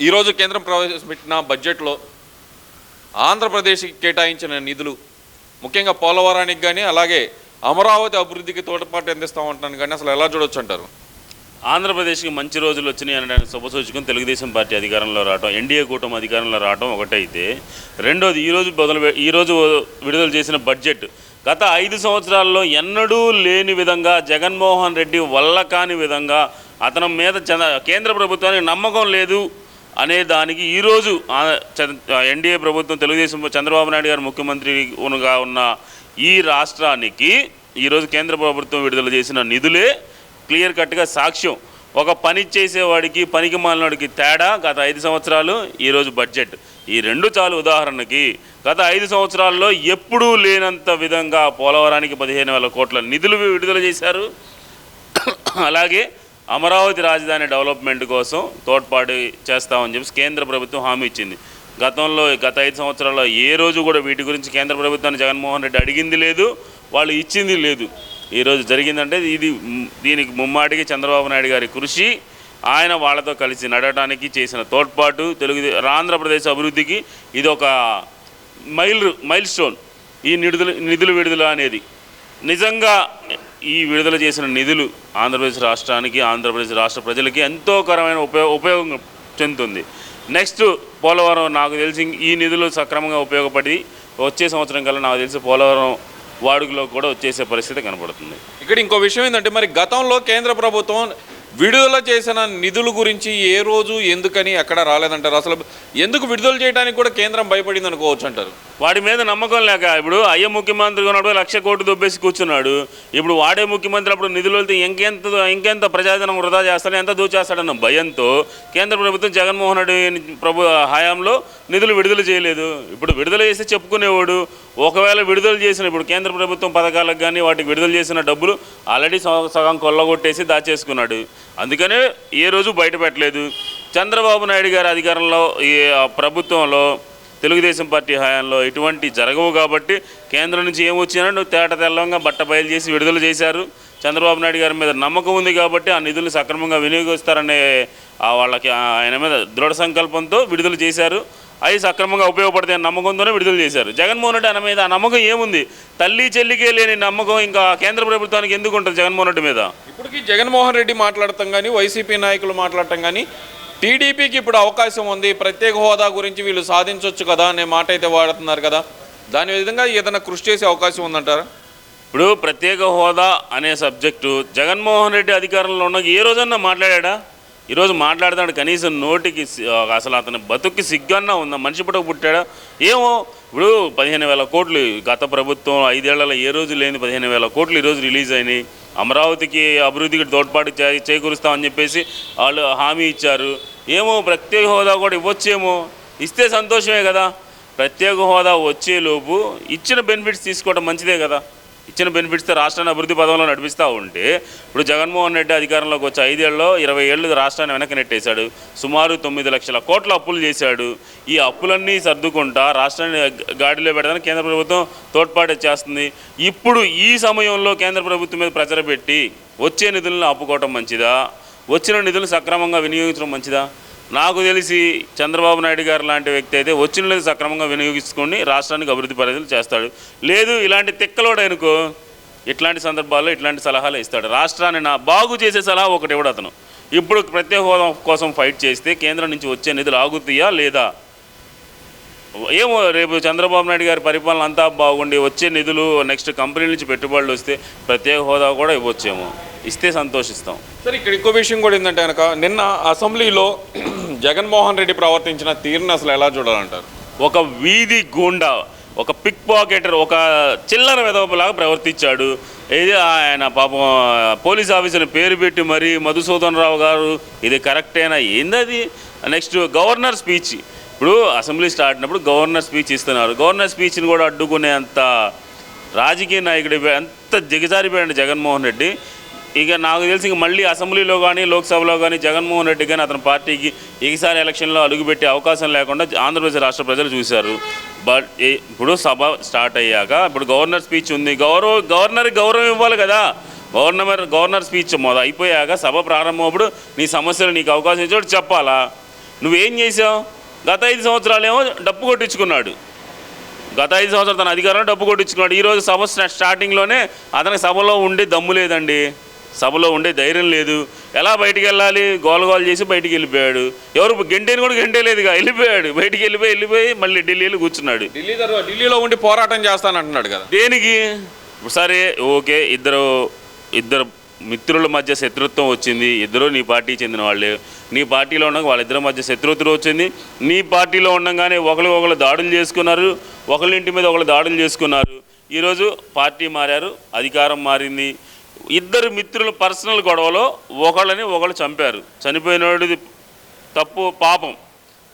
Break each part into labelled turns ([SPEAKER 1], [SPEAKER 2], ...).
[SPEAKER 1] ఈరోజు కేంద్రం ప్రవేశపెట్టిన బడ్జెట్లో ఆంధ్రప్రదేశ్కి కేటాయించిన నిధులు ముఖ్యంగా పోలవరానికి కానీ అలాగే అమరావతి అభివృద్ధికి తోడ్పాటు అందిస్తామంటున్నాను కానీ అసలు ఎలా చూడొచ్చు అంటారు
[SPEAKER 2] ఆంధ్రప్రదేశ్కి మంచి రోజులు వచ్చినాయి అనడానికి శుభసూచకం తెలుగుదేశం పార్టీ అధికారంలో రావడం ఎన్డీఏ కూటమి అధికారంలో రావడం ఒకటైతే రెండోది ఈరోజు మొదలు ఈరోజు విడుదల చేసిన బడ్జెట్ గత ఐదు సంవత్సరాల్లో ఎన్నడూ లేని విధంగా జగన్మోహన్ రెడ్డి వల్ల కాని విధంగా అతని మీద కేంద్ర ప్రభుత్వానికి నమ్మకం లేదు అనే దానికి ఈరోజు ఎన్డీఏ ప్రభుత్వం తెలుగుదేశం చంద్రబాబు నాయుడు గారు ముఖ్యమంత్రిగా ఉన్న ఈ రాష్ట్రానికి ఈరోజు కేంద్ర ప్రభుత్వం విడుదల చేసిన నిధులే క్లియర్ కట్గా సాక్ష్యం. ఒక పని చేసేవాడికి పనికి మాలినవాడికి తేడా గత ఐదు సంవత్సరాలు ఈరోజు బడ్జెట్. ఈ రెండు చాలు ఉదాహరణకి గత ఐదు సంవత్సరాల్లో ఎప్పుడూ లేనంత విధంగా పోలవరానికి పదిహేను వేల కోట్ల నిధులు విడుదల చేశారు. అలాగే అమరావతి రాజధాని డెవలప్మెంట్ కోసం తోడ్పాటు చేస్తామని చెప్పి కేంద్ర ప్రభుత్వం హామీ ఇచ్చింది. గతంలో గత ఐదు సంవత్సరాల్లో ఏ రోజు కూడా వీటి గురించి కేంద్ర ప్రభుత్వాన్ని జగన్మోహన్ రెడ్డి అడిగింది లేదు వాళ్ళు ఇచ్చింది లేదు. ఈరోజు జరిగిందంటే ఇది దీనికి ముమ్మాటికి చంద్రబాబు నాయుడు గారి కృషి. ఆయన వాళ్ళతో కలిసి నడవడానికి చేసిన తోడ్పాటు తెలుగు ఆంధ్రప్రదేశ్ అభివృద్ధికి ఇది ఒక మైల్ మైల్ స్టోన్. ఈ నిధులు నిధులు విడుదల అనేది. నిజంగా ఈ విడుదల చేసిన నిధులు ఆంధ్రప్రదేశ్ రాష్ట్రానికి ఆంధ్రప్రదేశ్ రాష్ట్ర ప్రజలకి ఎంతో కరమైన ఉపయోగ ఉపయోగం చెందుతుంది. నెక్స్ట్ పోలవరం నాకు తెలిసి ఈ నిధులు సక్రమంగా ఉపయోగపడి వచ్చే సంవత్సరం కల్లా నాకు తెలిసి పోలవరం వాడుకలో కూడా వచ్చేసే పరిస్థితి కనపడుతుంది.
[SPEAKER 1] ఇక్కడ ఇంకో విషయం ఏంటంటే మరి గతంలో కేంద్ర ప్రభుత్వం విడుదల చేసిన నిధుల గురించి ఏ రోజు ఎందుకని ఎక్కడ రాలేదంటారు? అసలు ఎందుకు విడుదల చేయడానికి కూడా కేంద్రం భయపడింది అనుకోవచ్చు అంటారు?
[SPEAKER 2] వాడి మీద నమ్మకం లేక ఇప్పుడు అయ్యే ముఖ్యమంత్రి ఉన్నప్పుడు లక్ష కోట్లు దొబ్బేసి కూర్చున్నాడు. ఇప్పుడు వాడే ముఖ్యమంత్రి అప్పుడు నిధులు వెళ్తే ఇంకెంత ఇంకెంత ప్రజాధనం వృధా చేస్తాడు ఎంత దోచేస్తాడన్న భయంతో కేంద్ర ప్రభుత్వం జగన్మోహన్ రెడ్డి ప్రభు హయాంలో నిధులు విడుదల చేయలేదు. ఇప్పుడు విడుదల చేస్తే చెప్పుకునేవాడు ఒకవేళ విడుదల చేసిన ఇప్పుడు కేంద్ర ప్రభుత్వం పథకాలకు కానీ వాటికి విడుదల చేసిన డబ్బులు ఆల్రెడీ సగం సగం కొల్లగొట్టేసి దాచేసుకున్నాడు. అందుకనే ఏ రోజు బయట పెట్టలేదు. చంద్రబాబు నాయుడు గారి అధికారంలో ఈ ప్రభుత్వంలో తెలుగుదేశం పార్టీ హయాంలో ఇటువంటి జరగవు కాబట్టి కేంద్రం నుంచి ఏమొచ్చినా తేట తెల్లంగా బట్ట బయలు చేసి విడుదల చేశారు. చంద్రబాబు నాయుడు గారి మీద నమ్మకం ఉంది కాబట్టి ఆ నిధులు సక్రమంగా వినియోగిస్తారనే వాళ్ళకి ఆయన మీద దృఢ సంకల్పంతో విడుదల చేశారు. అవి సక్రమంగా ఉపయోగపడతాయని నమ్మకంతోనే విడుదల చేశారు. జగన్మోహన్ రెడ్డి ఆయన మీద ఆ నమ్మకం ఏముంది? తల్లి చెల్లికే లేని నమ్మకం ఇంకా కేంద్ర ప్రభుత్వానికి ఎందుకు ఉంటుంది జగన్మోహన్ రెడ్డి మీద?
[SPEAKER 1] ఇప్పటికీ జగన్మోహన్ రెడ్డి మాట్లాడటం కానీ వైసీపీ నాయకులు మాట్లాడటం కానీ టీడీపీకి ఇప్పుడు అవకాశం ఉంది. ప్రత్యేక హోదా గురించి వీళ్ళు సాధించవచ్చు కదా అనే మాట అయితే వాడుతున్నారు కదా. దాని విధంగా ఏదైనా కృషి చేసే అవకాశం ఉందంటారా?
[SPEAKER 2] ఇప్పుడు ప్రత్యేక హోదా అనే సబ్జెక్టు జగన్మోహన్ రెడ్డి అధికారంలో ఉన్న ఏ రోజన్నా మాట్లాడా? ఈరోజు మాట్లాడతాడు కనీసం నోటికి అసలు అతని బతుక్కి సిగ్గన్నా ఉందా? మనిషి పుట్టక పుట్టాడా? ఏమో ఇప్పుడు పదిహేను వేల కోట్లు గత ప్రభుత్వం ఐదేళ్ళలో ఏ రోజు లేని పదిహేను వేల కోట్లు ఈరోజు రిలీజ్ అయినాయి. అమరావతికి అభివృద్ధికి తోడ్పాటు చే చేకూరుస్తామని చెప్పేసి వాళ్ళు హామీ ఇచ్చారు. ఏమో ప్రత్యేక హోదా కూడా ఇవ్వచ్చేమో. ఇస్తే సంతోషమే కదా. ప్రత్యేక హోదా వచ్చేలోపు ఇచ్చిన బెనిఫిట్స్ తీసుకోవడం మంచిదే కదా. ఇచ్చిన బెనిఫిట్స్తో రాష్ట్రాన్ని అభివృద్ధి పదంలో నడిపిస్తూ ఉంటే ఇప్పుడు జగన్మోహన్ రెడ్డి అధికారంలోకి వచ్చి ఐదేళ్ళలో ఇరవై ఏళ్ళు రాష్ట్రాన్ని వెనక నెట్టేశాడు. సుమారు తొమ్మిది లక్షల కోట్ల అప్పులు చేశాడు. ఈ అప్పులన్నీ సర్దుకుంటా రాష్ట్రాన్ని గాడిలో పెడతానికి కేంద్ర ప్రభుత్వం తోడ్పాటు చేస్తుంది. ఇప్పుడు ఈ సమయంలో కేంద్ర ప్రభుత్వం మీద ప్రెజర్ పెట్టి వచ్చే నిధులను ఆపుకోవటం మంచిదా? వచ్చిన నిధులు సక్రమంగా వినియోగించడం మంచిదా? నాకు తెలిసి చంద్రబాబు నాయుడు గారు లాంటి వ్యక్తి అయితే వచ్చిన నిధులు సక్రమంగా వినియోగించుకొని రాష్ట్రానికి అభివృద్ధి పరిధులు చేస్తాడు. లేదు ఇలాంటి తిక్కలోడు అనుకో ఇట్లాంటి సందర్భాల్లో ఇట్లాంటి సలహాలు ఇస్తాడు. రాష్ట్రాన్ని నా బాగు చేసే సలహా ఒకటి ఇవ్వడు అతను. ఇప్పుడు ప్రత్యేక హోదా కోసం ఫైట్ చేస్తే కేంద్రం నుంచి వచ్చే నిధులు ఆగుతాయా లేదా? ఏమో రేపు చంద్రబాబు నాయుడు గారి పరిపాలన అంతా బాగుండి వచ్చే నిధులు నెక్స్ట్ కంపెనీ నుంచి పెట్టుబడులు వస్తే ప్రత్యేక హోదా కూడా ఇవ్వచ్చేమో. ఇస్తే సంతోషిస్తాం.
[SPEAKER 1] సరే ఇక్కడ ఇంకో విషయం కూడా ఏంటంటే కనుక నిన్న అసెంబ్లీలో జగన్మోహన్ రెడ్డి ప్రవర్తించిన తీరుని అసలు ఎలా చూడాలంటారు?
[SPEAKER 2] ఒక వీధి గూండా ఒక పిక్ పాకెటర్ ఒక చిల్లర విధవలాగా ప్రవర్తించాడు. ఇది ఆయన పాపం పోలీస్ ఆఫీసర్ పేరు పెట్టి మరి మధుసూదన్ రావు గారు ఇది కరెక్టేనా ఏందది? Next governor speech. ఇప్పుడు అసెంబ్లీ స్టార్ట్ అయినప్పుడు గవర్నర్ స్పీచ్ ఇస్తున్నారు. గవర్నర్ స్పీచ్ని కూడా అడ్డుకునే అంత రాజకీయ నాయకుడి ఎంత దిగజారిపోయాడు జగన్మోహన్ రెడ్డి. ఇక నాకు తెలిసి ఇంక మళ్ళీ అసెంబ్లీలో కానీ లోక్సభలో కానీ జగన్మోహన్ రెడ్డి కానీ అతని పార్టీకి ఈసారి ఎలక్షన్లో అడుగుపెట్టే అవకాశం లేకుండా ఆంధ్రప్రదేశ్ రాష్ట్ర ప్రజలు చూశారు. బట్ ఇప్పుడు సభ స్టార్ట్ అయ్యాక ఇప్పుడు గవర్నర్ స్పీచ్ ఉంది. గౌరవ గవర్నర్కి గౌరవం ఇవ్వాలి కదా. గవర్నర్ గవర్నర్ స్పీచ్ మొద అయిపోయాక సభ ప్రారంభమప్పుడు నీ సమస్యలు నీకు అవకాశం ఇచ్చి చెప్పాలా? నువ్వేం చేసావు? గత ఐదు సంవత్సరాలేమో డప్పు కొట్టించుకున్నాడు. గత ఐదు సంవత్సరాలు తన అధికారంలో డప్పు కొట్టించుకున్నాడు. ఈరోజు సభ స్టార్టింగ్లోనే అతనికి సభలో ఉండే దమ్ము లేదండి. సభలో ఉండే ధైర్యం లేదు. ఎలా బయటికి వెళ్ళాలి? గోల గోల చేసి బయటికి వెళ్ళిపోయాడు. ఎవరు గంటేని కూడా గంటే లేదుగా. వెళ్ళిపోయాడు. బయటికి వెళ్ళిపోయి వెళ్ళిపోయి మళ్ళీ ఢిల్లీలో కూర్చున్నాడు.
[SPEAKER 1] ఢిల్లీ తర్వాత ఢిల్లీలో ఉండి పోరాటం చేస్తానంటున్నాడు కదా.
[SPEAKER 2] దేనికి? సరే ఓకే. ఇద్దరు ఇద్దరు మిత్రుల మధ్య శత్రుత్వం వచ్చింది. ఇద్దరు నీ పార్టీ చెందిన వాళ్ళే. నీ పార్టీలో ఉండగా వాళ్ళిద్దరి మధ్య శత్రుత్వం వచ్చింది. నీ పార్టీలో ఉండగానే ఒకరు ఒకరు దాడులు చేసుకున్నారు. ఒకళ్ళ ఇంటి మీద ఒకళ్ళు దాడులు చేసుకున్నారు. ఈరోజు పార్టీ మారారు అధికారం మారింది. ఇద్దరు మిత్రుల పర్సనల్ గొడవలో ఒకళ్ళని ఒకళ్ళు చంపారు. చనిపోయినోడిది తప్పు పాపం.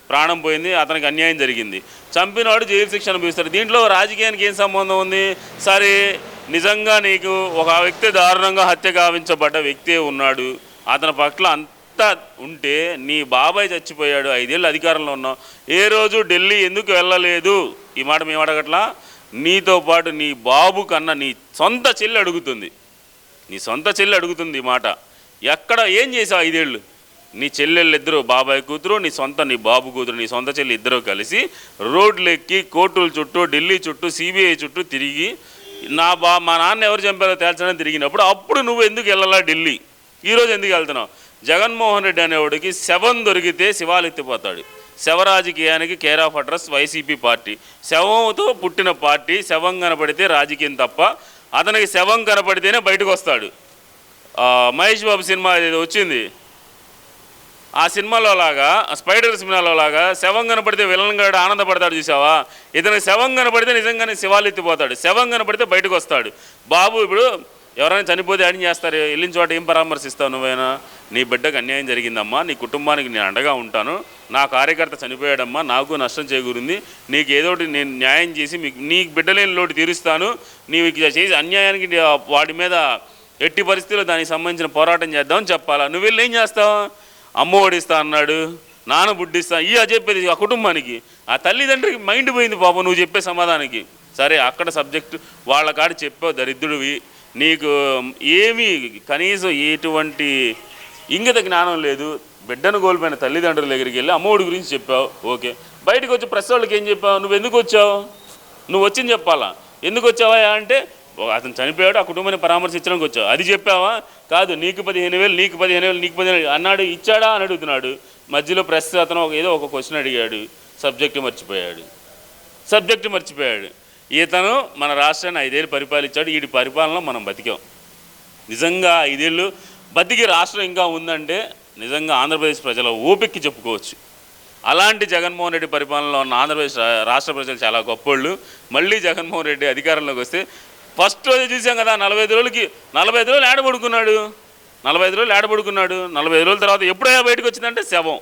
[SPEAKER 2] ప్రాణం పోయింది అతనికి అన్యాయం జరిగింది. చంపినవాడు జైలు శిక్ష అనుభవిస్తాడు. దీంట్లో రాజకీయానికి ఏం సంబంధం ఉంది? సరే నిజంగా నీకు ఒక వ్యక్తి దారుణంగా హత్య గావించబడ్డ వ్యక్తే ఉన్నాడు. అతని పట్ల అంతా ఉంటే నీ బాబాయ్ చచ్చిపోయాడు. ఐదేళ్ళు అధికారంలో ఉన్నావు. ఏ రోజు ఢిల్లీ ఎందుకు వెళ్ళలేదు? ఈ మాట మేము అడగట్లా? నీతో పాటు నీ బాబు కన్నా నీ సొంత చెల్లి అడుగుతుంది. నీ సొంత చెల్లి అడుగుతుంది మాట. ఎక్కడ ఏం చేసావు ఐదేళ్ళు? నీ చెల్లెళ్ళు ఇద్దరు బాబాయ్ కూతురు నీ సొంత నీ బాబు కూతురు నీ సొంత చెల్లి ఇద్దరు కలిసి రోడ్లు ఎక్కి కోర్టుల చుట్టూ ఢిల్లీ చుట్టూ సిబిఐ చుట్టూ తిరిగి నా బా మా నాన్న ఎవరు చంపారో తేల్చడానికి తిరిగినప్పుడు అప్పుడు నువ్వు ఎందుకు వెళ్ళాలా ఢిల్లీ? ఈరోజు ఎందుకు వెళ్తున్నావు? జగన్మోహన్ రెడ్డి అనేవాడికి శవం దొరికితే శివాలు ఎత్తిపోతాడు. శవ రాజకీయానికి care of address YCP party. శవంతో పుట్టిన పార్టీ శవం కనపడితే రాజకీయం తప్ప అతనికి శవం కనపడితేనే బయటకు వస్తాడు. మహేష్ బాబు సినిమా ఏదో వచ్చింది. ఆ సినిమాలో లాగా స్పైడర్ సినిమాలో లాగా శవం కనపడితే విలన్గాడు ఆనందపడతాడు చూసావా? ఇతనికి శవం కనపడితే నిజంగానే శివాలు ఎత్తిపోతాడు శవం కనపడితే బయటకు వస్తాడు. బాబు ఇప్పుడు ఎవరైనా చనిపోతే ఏం చేస్తారు? వెళ్ళిన చోట ఏం పరామర్శిస్తావు నువ్వైనా? నీ బిడ్డకు అన్యాయం జరిగిందమ్మా నీ కుటుంబానికి నేను అండగా ఉంటాను నా కార్యకర్త చనిపోయాడమ్మా నాకు నష్టం చేకూరింది నీకు ఏదో ఒకటి నేను న్యాయం చేసి మీకు నీ బిడ్డలేని లోటు తీరుస్తాను నీవు చేసి అన్యాయానికి వాడి మీద ఎట్టి పరిస్థితుల్లో దానికి సంబంధించిన పోరాటం చేద్దామని చెప్పాలా? నువ్వు వెళ్ళి ఏం చేస్తావు? అమ్మ ఓడిస్తా అన్నాడు నాన్న బుడ్డిస్తా ఇయ్య చెప్పేది ఆ కుటుంబానికి. ఆ తల్లిదండ్రికి మైండ్ పోయింది పాపం నువ్వు చెప్పే సమాధానానికి. సరే అక్కడ సబ్జెక్టు వాళ్ళ కాడ చెప్పావు దరిద్రుడివి. నీకు ఏమీ కనీసం ఎటువంటి ఇంగిత జ్ఞానం లేదు. బిడ్డను కోల్పోయిన తల్లిదండ్రుల దగ్గరికి వెళ్ళి అమ్మఒడి గురించి చెప్పావు. ఓకే. బయటకు వచ్చి ప్రెస్ వాళ్ళకి ఏం చెప్పావు? నువ్వు ఎందుకు వచ్చావు? నువ్వు వచ్చింది చెప్పాలా? ఎందుకు వచ్చావా? అంటే అతను చనిపోయాడు ఆ కుటుంబాన్ని పరామర్శించడానికి వచ్చావు. అది చెప్పావా? కాదు నీకు పదిహేను వేలు నీకు పదిహేను వేలు నీకు పదిహేను అన్నాడు ఇచ్చాడా? అని అడుగుతున్నాడు. మధ్యలో ప్రెస్ అతను ఒక- ఏదో ఒక క్వశ్చన్ అడిగాడు. సబ్జెక్టు మర్చిపోయాడు. సబ్జెక్టు మర్చిపోయాడు. ఈతను మన రాష్ట్రాన్ని ఐదేళ్ళు పరిపాలించాడు. వీడి పరిపాలన మనం బతికాం. నిజంగా ఐదేళ్ళు బతికి రాష్ట్రం ఇంకా ఉందంటే నిజంగా ఆంధ్రప్రదేశ్ ప్రజల ఓపిక్కి చెప్పుకోవచ్చు. అలాంటి జగన్మోహన్ రెడ్డి పరిపాలనలో ఉన్న ఆంధ్రప్రదేశ్ రాష్ట్ర ప్రజలు చాలా గొప్పోళ్ళు. మళ్ళీ జగన్మోహన్ రెడ్డి అధికారంలోకి వస్తే ఫస్ట్ రోజు చూసాం కదా నలభై ఐదు రోజులకి నలభై ఐదు రోజులు ఏడబడుకున్నాడు. నలభై ఐదు రోజులు ఏడబడుకున్నాడు. నలభై ఐదు రోజుల తర్వాత ఎప్పుడైనా బయటకు వచ్చిందంటే శవం.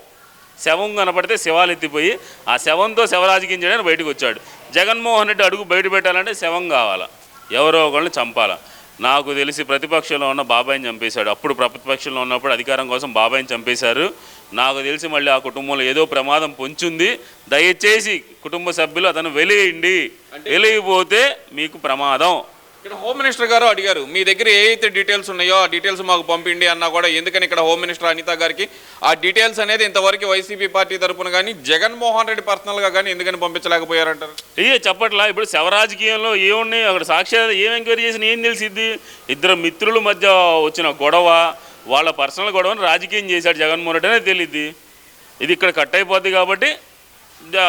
[SPEAKER 2] శవం కనపడితే శవాలు ఎత్తిపోయి ఆ శవంతో శవరాజకీయం చేయడానికి బయటకు వచ్చాడు. జగన్మోహన్ రెడ్డి అడుగు బయట పెట్టాలంటే శవం కావాలా? ఎవరో ఒకళ్ళని చంపాలా? నాకు తెలిసి ప్రతిపక్షంలో ఉన్న బాబాయిని చంపేశాడు. అప్పుడు ప్రతిపక్షంలో ఉన్నప్పుడు అధికారం కోసం బాబాయిని చంపేశారు. నాకు తెలిసి మళ్ళీ ఆ కుటుంబంలో ఏదో ప్రమాదం పొంచుంది. దయచేసి కుటుంబ సభ్యులు అతను వెలియండి. వెలిగిపోతే మీకు ప్రమాదం.
[SPEAKER 1] ఇక్కడ హోమ్ మినిస్టర్ గారు అడిగారు మీ దగ్గర ఏ డీటెయిల్స్ ఉన్నాయో ఆ డీటెయిల్స్ మాకు పంపిండి అన్నా కూడా ఎందుకని ఇక్కడ హోమ్ మినిస్టర్ అనిత గారికి? ఆ డీటెయిల్స్ అనేది ఇంతవరకు వైసీపీ పార్టీ తరపున కానీ జగన్మోహన్ రెడ్డి పర్సనల్గా కానీ ఎందుకని పంపించలేకపోయారంటారు?
[SPEAKER 2] ఏ చెప్పట్లా ఇప్పుడు శవరాజకీయంలో ఏమున్నాయి? అక్కడ సాక్ష్యాలు ఏం ఎంక్వైరీ చేసిన ఏం తెలిసిద్ది? ఇద్దరు మిత్రుల మధ్య వచ్చిన గొడవ వాళ్ళ పర్సనల్ గొడవని రాజకీయం చేశాడు జగన్మోహన్ రెడ్డి అనేది తెలియద్ది. ఇది ఇక్కడ కట్ అయిపోద్ది కాబట్టి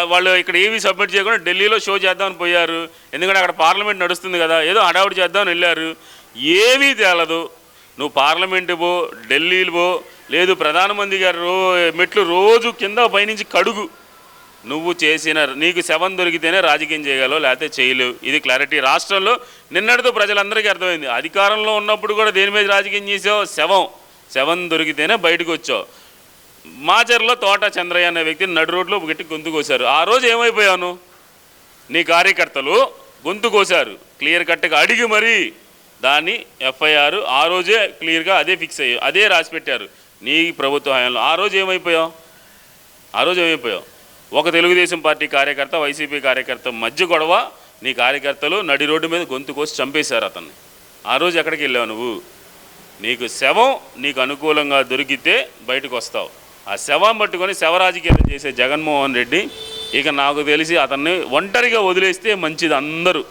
[SPEAKER 2] వాళ్ళు ఇక్కడ ఏవి సబ్మిట్ చేయకుండా ఢిల్లీలో షో చేద్దామని పోయారు. ఎందుకంటే అక్కడ పార్లమెంట్ నడుస్తుంది కదా ఏదో హడావుడి చేద్దామని వెళ్ళారు. ఏమీ తేలదు. నువ్వు పార్లమెంటు పో ఢిల్లీలు పో లేదు ప్రధానమంత్రి గారు రో మెట్లు రోజు కింద పైనుంచి కడుగు. నువ్వు చేసిన నీకు శవం దొరికితేనే రాజకీయం చేయగలవు లేకపోతే చేయలేవు. ఇది క్లారిటీ. రాష్ట్రంలో నిన్నటితో ప్రజలందరికీ అర్థమైంది. అధికారంలో ఉన్నప్పుడు కూడా దేని మీద రాజకీయం చేసావు? శవం. శవం దొరికితేనే బయటకు వచ్చావు. మాచర్లో తోట చంద్రయ్య అనే వ్యక్తిని నడు రోడ్లో గట్టి గొంతు కోశారు. ఆ రోజు ఏమైపోయాను? నీ కార్యకర్తలు గొంతు కోశారు. క్లియర్ కట్గా అడిగి మరీ దాన్ని ఎఫ్ఐఆర్ ఆ రోజే క్లియర్గా అదే ఫిక్స్ అయ్యి అదే రాసి పెట్టారు నీ ప్రభుత్వ హయాంలో ఆ రోజు ఏమైపోయావు? ఆ రోజు ఏమైపోయావు? ఒక తెలుగుదేశం పార్టీ కార్యకర్త వైసీపీ కార్యకర్త మధ్య గొడవ నీ కార్యకర్తలు నడి రోడ్డు మీద గొంతు కోసి చంపేశారు అతన్ని. ఆ రోజు ఎక్కడికి వెళ్ళావు నువ్వు? నీకు శవం నీకు అనుకూలంగా దొరికితే బయటకు వస్తావు. ఆ శవం పట్టుకొని శవ చేసే జగన్మోహన్ రెడ్డి ఇక నాకు తెలిసి అతన్ని ఒంటరిగా వదిలేస్తే మంచిది అందరూ.